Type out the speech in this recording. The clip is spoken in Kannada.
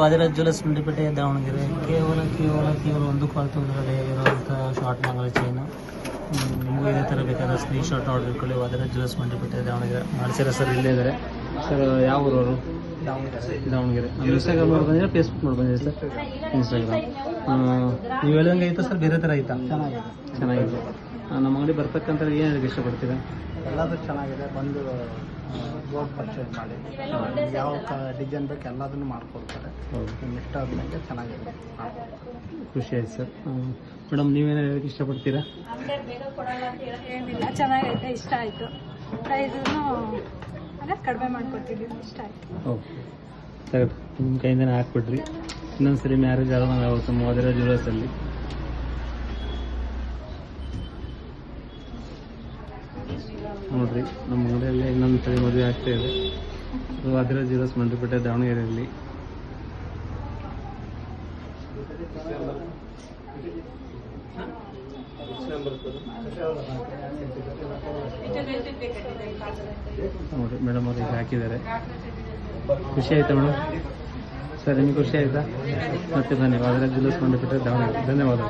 ವಾದಿರಾಜ್ ಮಂಡಿಪೇಟೆ ದಾವಣಗೆರೆ. ಕೇವಲ ಕೇವಲ ಕೇವಲ ಒಂದು ಕಾಲ್ ತೊಂದರೆ ಇರುವಂಥ ಶಾರ್ಟ್ ಮಂಗಲ ಚೈನು ನಿಮಗೂ ಇದೇ ಥರ screen shot order Vadiraj jewellers Mandipete Davanagere. ಮಾಡ್ಸಿರ sir ಇಲ್ಲೇ ಇದ್ದಾರೆ ಸರ್ ಯಾವ ಊರವರು? ದಾವಣಗೆರೆ. ನಮ್ಮ ಇನ್ಸ್ಟಾಗ್ರಾಮ್ ನೋಡಿ ಬಂದಿದ್ರೆ ಫೇಸ್ಬುಕ್ ನೋಡಿ ಬಂದಿದೆ ಸರ್? ಇನ್ಸ್ಟಾಗ್ರಾಮ್ ನೀವು ಹೇಳಿದಂಗೆ ಐತಾ ಸರ್? ಬೇರೆ ಥರ ಐತಾ ಚೆನ್ನಾಗಿದೆ. ಚೆನ್ನಾಗಿದೆ. ನಮ್ಮ ಅಂಗಡಿ ಬರ್ತಕ್ಕಂಥ ಏನು ಹೇಳಕ್ಕೆ ಇಷ್ಟಪಡ್ತೀರಾ? ಎಲ್ಲದೂ ಚೆನ್ನಾಗಿದೆ. ಬಂದು ಬೋರ್ಡ್ ಪರ್ಚೇಸ್ ಮಾಡಿ. ಯಾವ ಕ ಡಿಸೈನ್ ಬೇಕು ಎಲ್ಲದನ್ನು ಮಾಡಿಕೊಡ್ತಾರೆ. ಇಷ್ಟ ಆದ್ಮೇಲೆ ಚೆನ್ನಾಗಿದೆ. ಖುಷಿ ಆಯ್ತು ಸರ್. ಮೇಡಮ್ ನೀವೇನು ಹೇಳಕ್ಕೆ ಇಷ್ಟಪಡ್ತೀರಾ? ಚೆನ್ನಾಗೈತೆ ಇಷ್ಟ ಆಯಿತು. ಪ್ರೈಸನ್ನು ಅದೇ ಕಡಿಮೆ ಮಾಡ್ಕೊಡ್ತಿದ್ದೀವಿ ಇಷ್ಟ ಆಯ್ತು. ಓಕೆ. ಸರ್ ನಿಮ್ಮ ಕೈಯಿಂದನೇ ಹಾಕ್ಬಿಡ್ರಿ. ಇನ್ನೊಂದು ಸರಿ ಮ್ಯಾರೇಜ್ ಆಗೋದಂಗೆ ಆಗುತ್ತೆ ಯಾವತ್ತು ಜುಲೈಸಲ್ಲಿ ನೋಡ್ರಿ ನಮ್ಮ ಮನೆಯಲ್ಲೇ ಇನ್ನೊಂದು ಸರಿ ಮದುವೆ ಆಗ್ತಾ ಇದೆ. ಅದು ಅದರ ಜ್ಯುವೆಲರ್ಸ್ ಮಂಡ್ರಪೇಟೆ ದಾವಣಗೆರೆಯಲ್ಲಿ ನೋಡ್ರಿ ಮೇಡಮ್ ಅವ್ರಿಗೆ ಹಾಕಿದ್ದಾರೆ. ಖುಷಿ ಆಯ್ತಾ ಮೇಡಮ್ ಸರ್, ನಿಮ್ಗೆ ಖುಷಿ ಆಯ್ತಾ? ಮತ್ತೆ ಧನ್ಯವಾದ ಜಿಲ್ಲಾ ಧನ್ಯವಾದಗಳು. ಧನ್ಯವಾದ